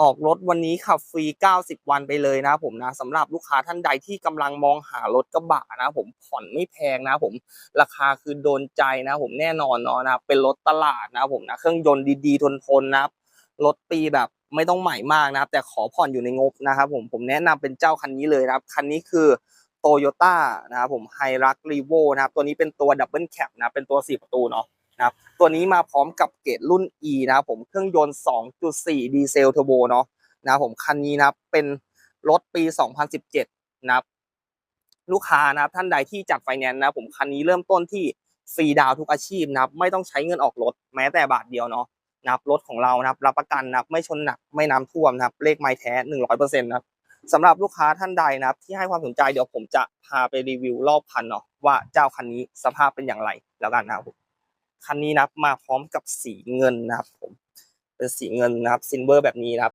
ออกรถวันนี้ขับฟรี 90 วันไปเลยนะผมนะสำหรับลูกค้าท่านใดที่กำลังมองหารถกระบะนะผมผ่อนไม่แพงนะผมราคาคือโดนใจนะผมแน่นอนเนาะนะเป็นรถตลาดนะผมนะเครื่องยนต์ดีๆทนทนๆนะครับรถปีแบบไม่ต้องใหม่มากนะครับ แต่ขอผ่อนอยู่ในงบนะครับผมผมแนะนำเป็นเจ้าคันนี้เลยนะครับ คันนี้คือโตโยต้านะครับผมไฮรักรีโวนะครับ ตัวนี้เป็นตัวดับเบิลแคปนะเป็นตัว4ประตูเนาะ นะครับตัวนี้มาพร้อมกับเกรดรุ่น E นะครับผมเครื่องยนต์ 2.4 ดีเซลเทอร์โบเนาะนะครับผมคันนี้นะครับเป็นรถปี 2017 นะครับลูกค้านะครับท่านใดที่จัดไฟแนนซ์นะครับผมคันนี้เริ่มต้นที่ฟรีดาวน์ทุกอาชีพนะครับไม่ต้องใช้เงินออกรถแม้แต่บาทเดียวเนาะนะครับรถของเรานะครับรับประกันนะครับไม่ชนหนักไม่น้ำท่วมนะครับเลขไม้แท้100%นะครับสำหรับลูกค้าท่านใดนะครับที่ให้ความสนใจเดี๋ยวผมจะพาไปรีวิวรอบคันเนาะว่าเจ้าคันนี้สภาพเป็นอย่างไรแล้วกันนะครับ คันนี้นะครับมาพร้อมกับสีเงินนะครับผมเป็นสีเงินนะครับซินเวอร์แบบนี้นะครับ